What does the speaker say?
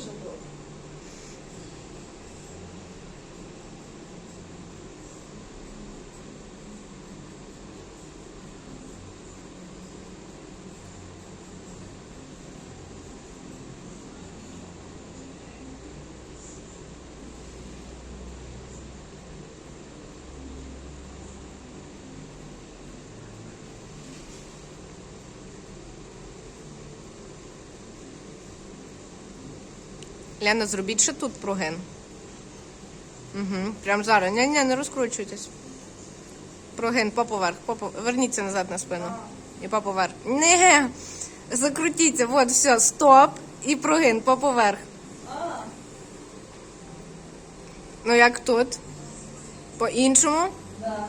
生活。Лена, зробіть ще тут прогин. Угу. Прям зараз. Ні, ні, не розкручуйтесь. Прогин, по поверх, по пов- Верніться назад на спину. І по поверх. Не, закрутіться. От, все, стоп. І прогин, по поверх. Ну як тут? По-іншому? да.